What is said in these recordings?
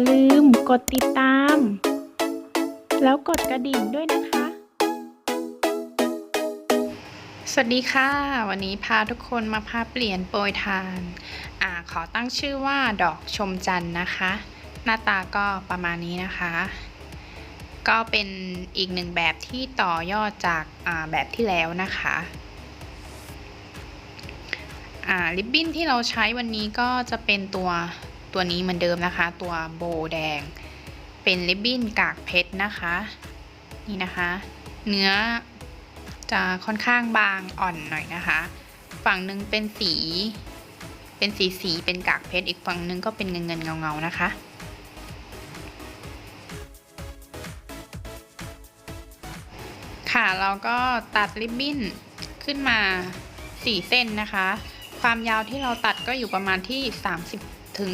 าลืมกดติดตาม แล้วกดกระดิ่งด้วยนะคะ สวัสดีค่ะ วันนี้พาทุกคนมาพาเปลี่ยนโปรยทานอ่าขอตั้งชื่อว่าดอกชมจันทร์นะคะ หน้าตาก็ประมาณนี้นะคะ ก็เป็นอีกหนึ่งแบบที่ต่อยอดจากาแบบที่แล้วนะคะอ่าริบบิ้นที่เราใช้วันนี้ก็จะเป็นตัว ตัวนี้เหมือนเดิมนะคะ ตัวโบแดง เป็นริบบิ้นกากเพชรนะคะ นี่นะคะ เนื้อจะค่อนข้างบางอ่อนหน่อยนะคะ ฝั่งหนึ่งเป็นสี เป็นสีสีเป็นกากเพชรอีกฝั่งหนึ่งก็เป็นเงินเงินเงาเงานะคะค่ะเราก็ตัดริบบิ้นขึ้นมา 4 เส้นนะคะ ความยาวที่เราตัดก็อยู่ประมาณที่ 30 ถึง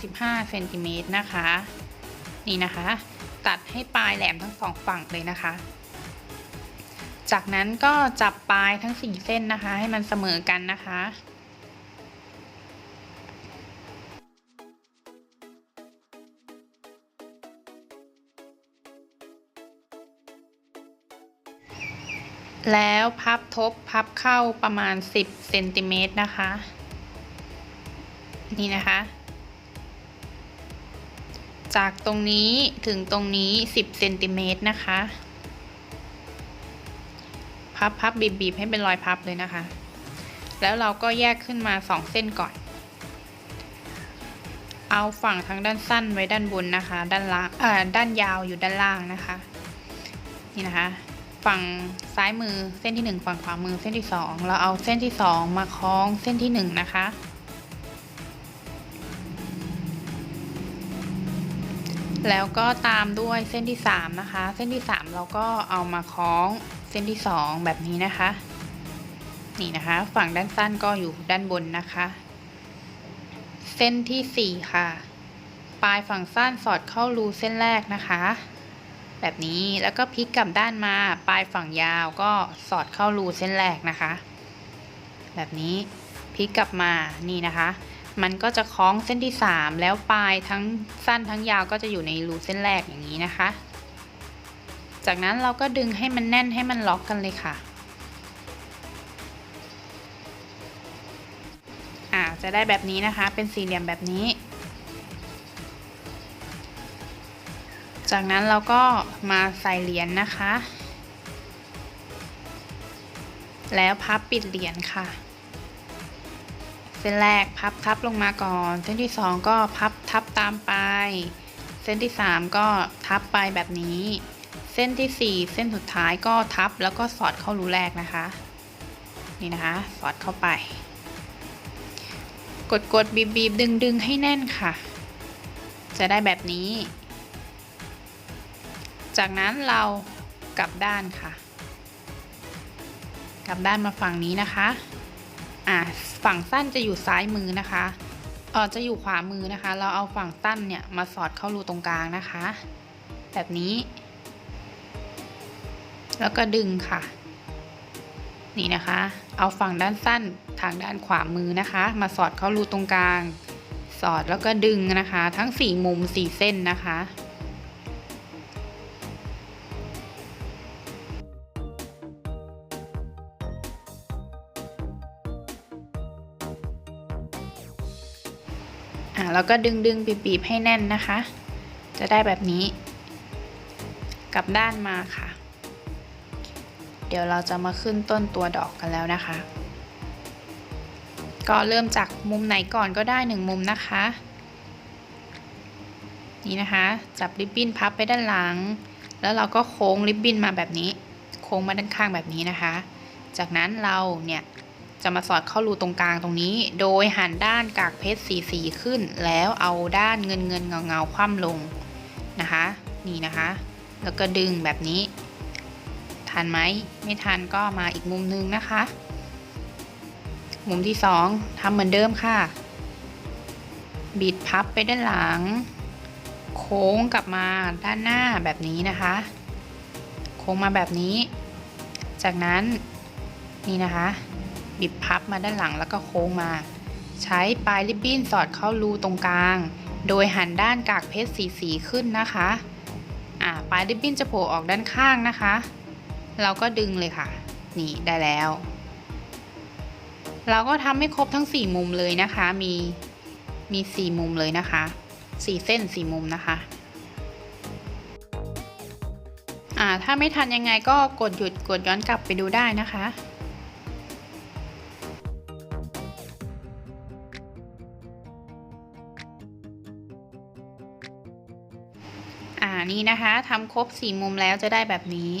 35เซนติเมตรนะคะ นี่นะคะ ตัดให้ปลายแหลมทั้งสองฝั่งเลยนะคะ จากนั้นก็จับปลายทั้ง4เส้นนะคะ ให้มันเสมอกันนะคะแล้วพับทบพับเข้าประมาณ 10เซนติเมตรนะคะ นี่นะคะ จากตรงนี้ถึงตรงนี้ 10เซนติเมตรนะคะ พับพับบีบบีบให้เป็นรอยพับเลยนะคะ แล้วเราก็แยกขึ้นมาสองเส้นก่อน เอาฝั่งทางด้านสั้นไว้ด้านบนนะคะ ด้านล่างเอ่อด้านยาวอยู่ด้านล่างนะคะ นี่นะคะ ฝั่งซ้ายมือเส้นที่หนึ่งฝั่งขวามือเส้นที่สองเราเอาเส้นที่สองมาคล้องเส้นที่หนึ่งนะคะ แล้วก็ตามด้วยเส้นที่สามนะคะ เส้นที่สามเราก็เอามาคล้องเส้นที่สองแบบนี้นะคะ นี่นะคะ ฝั่งด้านสั้นก็อยู่ด้านบนนะคะ เส้นที่สี่ค่ะ ปลายฝั่งสั้นสอดเข้ารูเส้นแรกนะคะ แบบนี้แล้วก็พลิกกลับด้านมา ปลายฝั่งยาวก็สอดเข้ารูเส้นแรกนะคะ แบบนี้พลิกกลับมานี่นะคะ มันก็จะคล้องเส้นที่ 3 แล้วปลายทั้งสั้นทั้งยาวก็จะอยู่ในรูเส้นแรกอย่างนี้นะคะ จากนั้นเราก็ดึงให้มันแน่นให้มันล็อกกันเลยค่ะอ่าจะได้แบบนี้นะคะ เป็นสี่เหลี่ยมแบบนี้ จากนั้นเราก็มาใส่เหรียญนนะคะ แล้วพับปิดเหรียญค่ะ เส้นแรกพับทับลงมาก่อน เส้นที่สองก็พับทับตามไป เส้นที่สามก็ทับไปแบบนี้ เส้นที่สี่เส้นสุดท้ายก็ทับแล้วก็สอดเข้ารูแรกนะคะ นี่นะคะ สอดเข้าไป กดกดบีบบีบดึงดึงให้แน่นค่ะ จะได้แบบนี้ จากนั้นเรากลับด้านค่ะ กลับด้านมาฝั่งนี้นะคะ อ่าฝั่งสั้นจะอยู่ซ้ายมือนะคะเออจะอยู่ขวามือนะคะ เราเอาฝั่งสั้นเนี่ยมาสอดเข้ารูตรงกลางนะคะ แบบนี้ แล้วก็ดึงค่ะ นี่นะคะ เอาฝั่งด้านสั้นทางด้านขวามือนะคะ มาสอดเข้ารูตรงกลาง สอดแล้วก็ดึงนะคะ ทั้งสี่มุมสี่เส้นนะคะ อ่าแล้วก็ดึงดึงบีบๆให้แน่นนะคะ จะได้แบบนี้ กลับด้านมาค่ะ เดี๋ยวเราจะมาขึ้นต้นตัวดอกกันแล้วนะคะ ก็เริ่มจากมุมไหนก่อนก็ได้หนึ่งมุมนะคะ นี่นะคะ จับริบบิ้นพับไปด้านหลัง แล้วเราก็โค้งริบบิ้นมาแบบนี้ โค้งมาด้านข้างแบบนี้นะคะ จากนั้นเราเนี่ย จะมาสอดเข้ารูตรงกลางตรงนี้ โดยหันด้านกากเพชรสีสีขึ้น แล้วเอาด้านเงินเงินเงาเงาคว่ำลงนะคะ นี่นะคะ แล้วก็ดึงแบบนี้ ทันไหมไม่ทันก็มาอีกมุมนึงนะคะ มุมที่สองทำเหมือนเดิมค่ะ บิดพับไปด้านหลัง โค้งกลับมาด้านหน้าแบบนี้นะคะ โค้งมาแบบนี้ จากนั้นนี่นะคะ บิดพับมาด้านหลังแล้วก็โค้งมา ใช้ปลายริบบิ้นสอดเข้ารูตรงกลาง โดยหันด้านกากเพชรสีสีขึ้นนะคะอ่าปลายริบบิ้นจะโผล่ออกด้านข้างนะคะ เราก็ดึงเลยค่ะ นี่ได้แล้ว เราก็ทำให้ครบทั้ง 4 มุมเลยนะคะ มีมี 4 มุมเลยนะคะ 4 เส้น 4 มุมนะคะอ่าถ้าไม่ทันยังไงก็กดหยุดกดย้อนกลับไปดูได้นะคะ นะคะทำครบสี่มุมแล้วจะได้แบบนี้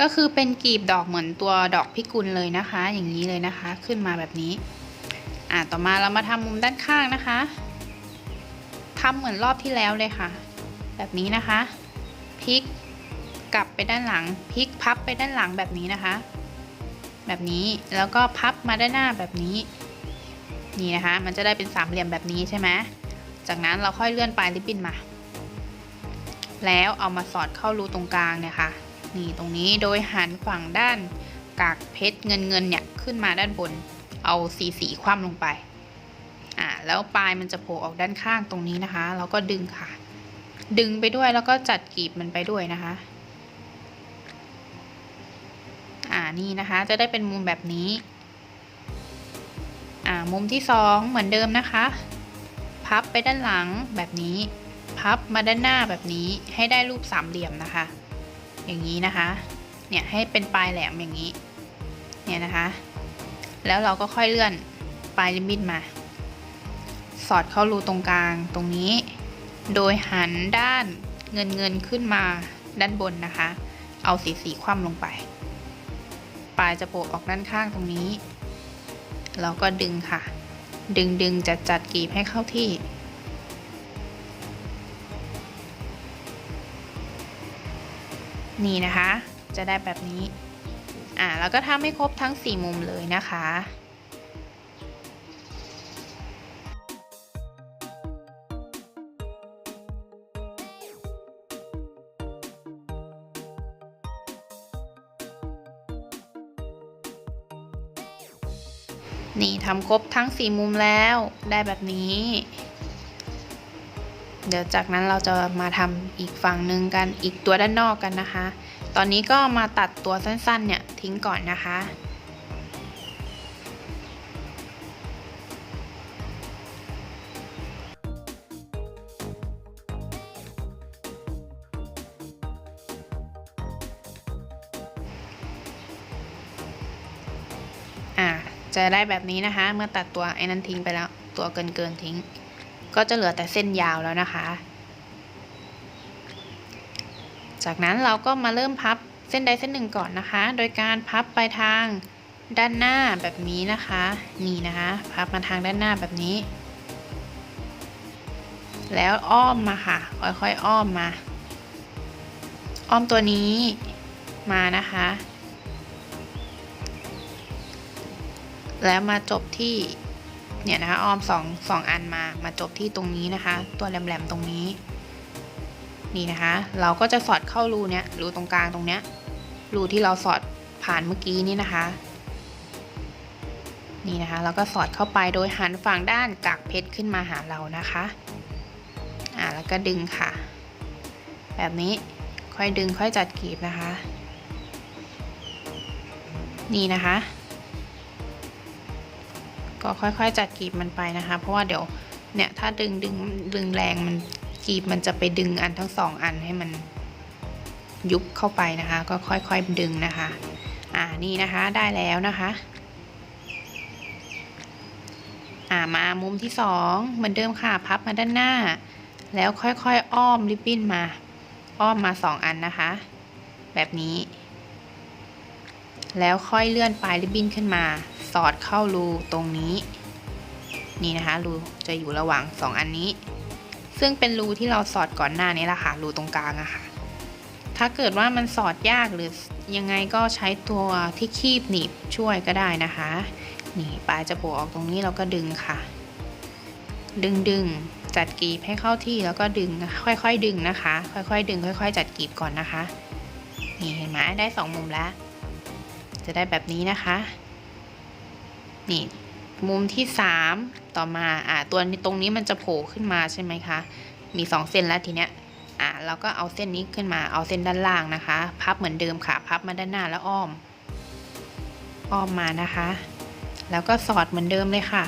ก็คือเป็นกลีบดอกเหมือนตัวดอกพิกุลเลยนะคะ อย่างนี้เลยนะคะ ขึ้นมาแบบนี้ อ่าต่อมาเรามาทำมุมด้านข้างนะคะทำเหมือนรอบที่แล้วเลยค่ะ แบบนี้นะคะพลิกกลับไปด้านหลังพลิกพับไปด้านหลังแบบนี้นะคะ แบบนี้แล้วก็พับมาด้านหน้าแบบนี้ นี่นะคะ มันจะได้เป็นสามเหลี่ยมแบบนี้ใช่ไหมจากนั้นเราค่อยเลื่อนปลายริบบิ้นมา แล้วเอามาสอดเข้ารูตรงกลางเนี่ยค่ะนี่ตรงนี้โดยหันฝั่งด้านกากเพชรเงินเงินๆเนี่ยขึ้นมาด้านบน เอาสีสีคว่ำลงไปอ่าแล้วปลายมันจะโผล่ออกด้านข้างตรงนี้นะคะเราก็ดึงค่ะ ดึงไปด้วยแล้วก็จัดกลีบมันไปด้วยนะคะ อ่านี่นะคะจะได้เป็นมุมแบบนี้ อ่ามุมที่สองเหมือนเดิมนะคะ พับไปด้านหลังแบบนี้ พับมาด้านหน้าแบบนี้ให้ได้รูปสามเหลี่ยมนะคะ อย่างนี้นะคะ เนี่ยให้เป็นปลายแหลมอย่างนี้ เนี่ยนะคะ แล้วเราก็ค่อยเลื่อนปลายลิมิตมา สอดเข้ารูตรงกลางตรงนี้ โดยหันด้านเงินเงินขึ้นมาด้านบนนะคะ เอาสีสีคว่ำลงไป ปลายจะโผล่ออกด้านข้างตรงนี้ เราก็ดึงค่ะ ดึงดึงจัดจัดกรีบให้เข้าที่ นี่นะคะ จะได้แบบนี้ อ่าแล้วก็ทำให้ครบทั้ง 4 มุมเลยนะคะนี่ทำครบทั้ง 4 มุมแล้วได้แบบนี้ เดี๋ยวจากนั้นเราจะมาทำอีกฝั่งหนึ่งกันอีกตัวด้านนอกกันนะคะ ตอนนี้ก็มาตัดตัวสั้นๆเนี่ยทิ้งก่อนนะคะ อ่าจะได้แบบนี้นะคะ เมื่อตัดตัวไอ้นั้นทิ้งไปแล้ว ตัวเกินเกินๆทิ้ง ก็จะเหลือแต่เส้นยาวแล้วนะคะ จากนั้นเราก็มาเริ่มพับเส้นใดเส้นหนึ่งก่อนนะคะ โดยการพับไปทางด้านหน้าแบบนี้นะคะ นี่นะคะ พับมาทางด้านหน้าแบบนี้ แล้วอ้อมมาค่ะ ค่อยๆอ้อมมา อ้อมตัวนี้มานะคะ แล้วมาจบที่ เนี่ยนะคะอ้อมสองสองอันมา มาจบที่ตรงนี้นะคะ ตัวแหลมๆตรงนี้ นี่นะคะ เราก็จะสอดเข้ารูเนี้ย รูตรงกลางตรงเนี้ย รูที่เราสอดผ่านเมื่อกี้นี่นะคะ นี่นะคะ เราก็สอดเข้าไปโดยหันฝั่งด้านกากเพชรขึ้นมาหาเรานะคะ อ่า แล้วก็ดึงค่ะ แบบนี้ ค่อยดึงค่อยจัดกรีบนะคะ นี่นะคะ ก็ค่อยๆจัดกรีบมันไปนะคะ เพราะว่าเดี๋ยวเนี่ยถ้าดึงดึงดึงแรงมันกรีบมันจะไปดึงอันทั้งสองอันให้มันยุบเข้าไปนะคะ ก็ค่อยๆดึงนะคะ อ่านี่นะคะได้แล้วนะคะอ่ามามุมที่สองเหมือนเดิมค่ะพับมาด้านหน้า แล้วค่อยๆอ้อมริบบิ้นมา อ้อมมาสองอันนะคะ แบบนี้ แล้วค่อยเลื่อนปลายริบบิ้นขึ้นมา สอดเข้ารูตรงนี้ นี่นะคะรูจะอยู่ระหว่าง 2 อันนี้ ซึ่งเป็นรูที่เราสอดก่อนหน้านี้แหละค่ะรูตรงกลางอะค่ะ ถ้าเกิดว่ามันสอดยากหรือยังไงก็ใช้ตัวที่คีบหนีบช่วยก็ได้นะคะ นี่ปลายจะโผล่ออกตรงนี้เราก็ดึงค่ะ ดึงดึงจัดกรีบให้เข้าที่แล้วก็ดึงค่อยๆ ดึงนะคะ ค่อยๆ ดึง ค่อย ๆ จัดกรีบก่อนนะคะ นี่เห็นไหมได้สองมุมแล้ว จะได้แบบนี้นะคะ นี่มุมที่สามต่อมาอ่าตัวนี้ตรงนี้มันจะโผล่ขึ้นมาใช่ไหมคะ มีสองเส้นแล้วทีเนี้ยอ่าเราก็เอาเส้นนี้ขึ้นมาเอาเส้นด้านล่างนะคะ พับเหมือนเดิมค่ะ พับมาด้านหน้าแล้วอ้อม อ้อมมานะคะ แล้วก็สอดเหมือนเดิมเลยค่ะ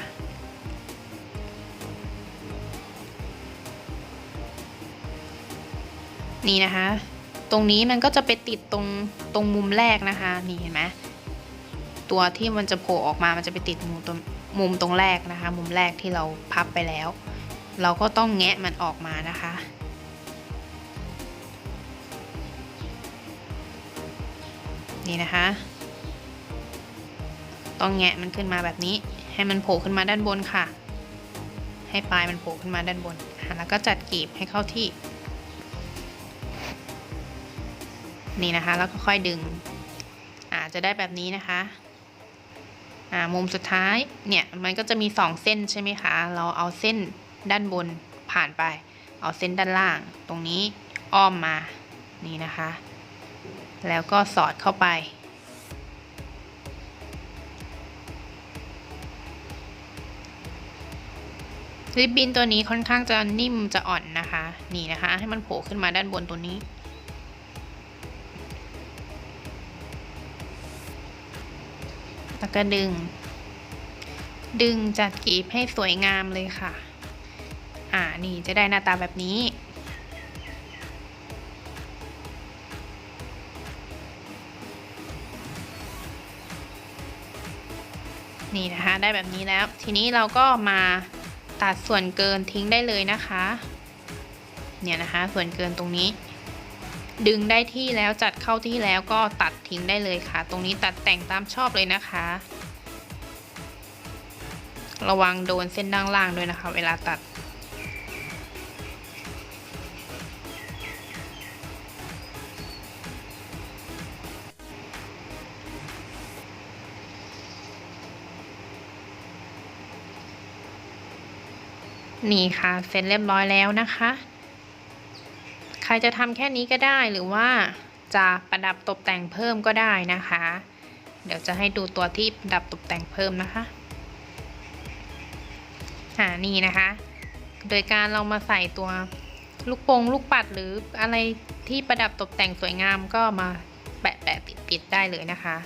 นี่นะคะ ตรงนี้มันก็จะไปติดตรงตรงมุมแรกนะคะ นี่เห็นไหม ตัวที่มันจะโผล่ออกมา มันจะไปติดมุมตรงมุมตรงแรกนะคะ มุมแรกที่เราพับไปแล้ว เราก็ต้องแงะมันออกมานะคะ นี่นะคะ ต้องแงะมันขึ้นมาแบบนี้ ให้มันโผล่ขึ้นมาด้านบนค่ะ ให้ปลายมันโผล่ขึ้นมาด้านบน แล้วก็จัดกีบให้เข้าที่ นี่นะคะ แล้วก็ค่อยดึงอ่าจะได้แบบนี้นะคะ อ่ามุมสุดท้ายเนี่ยมันก็จะมีสองเส้นใช่ไหมคะ เราเอาเส้นด้านบนผ่านไป เอาเส้นด้านล่างตรงนี้อ้อมมานี่นะคะ แล้วก็สอดเข้าไปริบบินตัวนี้ค่อนข้างจะนิ่มจะอ่อนนะคะ นี่นะคะ ให้มันโผล่ขึ้นมาด้านบนตัวนี้ ก็ดึง ดึงจัดกีบให้สวยงามเลยค่ะ อ่า นี่จะได้หน้าตาแบบนี้ นี่นะคะ ได้แบบนี้แล้ว ทีนี้เราก็มาตัดส่วนเกินทิ้งได้เลยนะคะ เนี่ยนะคะ ส่วนเกินตรงนี้ ดึงได้ที่แล้วจัดเข้าที่แล้วก็ตัดทิ้งได้เลยค่ะ ตรงนี้ตัดแต่งตามชอบเลยนะคะ ระวังโดนเส้นด้านล่างด้วยนะคะ เวลาตัด นี่ค่ะ เสร็จเรียบร้อยแล้วนะคะ ใครจะทำแค่นี้ก็ได้หรือว่าจะประดับตกแต่งเพิ่มก็ได้นะคะ เดี๋ยวจะให้ดูตัวที่ประดับตกแต่งเพิ่มนะคะอ่านี่นะคะ โดยการเรามาใส่ตัวลูกโป่งลูกปัดหรืออะไรที่ประดับตกแต่งสวยงามก็มาแปะแปะปิดปิดได้เลยนะคะ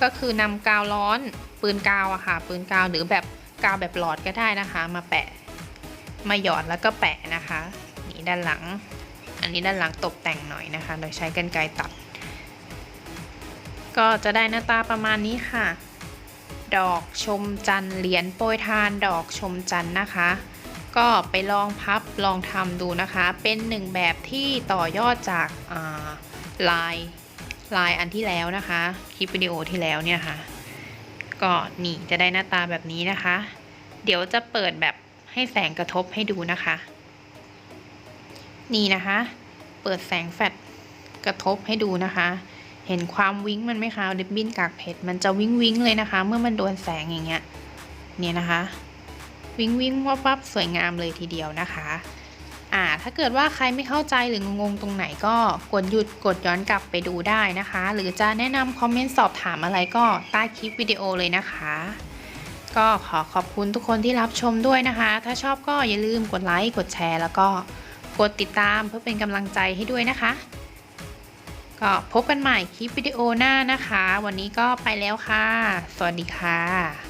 ก็คือนำกาวร้อนปืนกาวอะค่ะปืนกาวหรือแบบกาวแบบหลอดก็ได้นะคะ มาแปะมาหยอดแล้วก็แปะนะคะ นี่ด้านหลัง อันนี้ด้านหลังตกแต่งหน่อยนะคะ โดยใช้กรรไกรตัด ก็จะได้หน้าตาประมาณนี้ค่ะ ดอกชมจันทร์เหรียญโปรยทานดอกชมจันทร์นะคะ ก็ไปลองพับลองทำดูนะคะ เป็นหนึ่งแบบที่ต่อยอดจากาลายลายอันที่แล้วนะคะ คลิปวิดีโอที่แล้วเนี่ยค่ะ ก็นี่จะได้หน้าตาแบบนี้นะคะ เดี๋ยวจะเปิดแบบให้แสงกระทบให้ดูนะคะ นี่นะคะ เปิดแสงแฟลชกระทบให้ดูนะคะ เห็นความวิ้งมันไหมคะริบบิ้นกากเพชรมันจะวิ้งวิ้งเลยนะคะ เมื่อมันโดนแสงอย่างเงี้ยเนี่ยนะคะ วิ้งวิ้งวับวับสวยงามเลยทีเดียวนะคะอ่าถ้าเกิดว่าใครไม่เข้าใจหรืองงตรงไหนก็กดหยุดกดย้อนกลับไปดูได้นะคะ หรือจะแนะนำคอมเมนต์สอบถามอะไรก็ใต้คลิปวิดีโอเลยนะคะ ก็ขอขอบคุณทุกคนที่รับชมด้วยนะคะ ถ้าชอบก็อย่าลืมกดไลค์กดแชร์ แล้วก็ กดติดตามเพื่อเป็นกำลังใจให้ด้วยนะคะ ก็พบกันใหม่คลิปวิดีโอหน้านะคะ วันนี้ก็ไปแล้วค่ะ สวัสดีค่ะ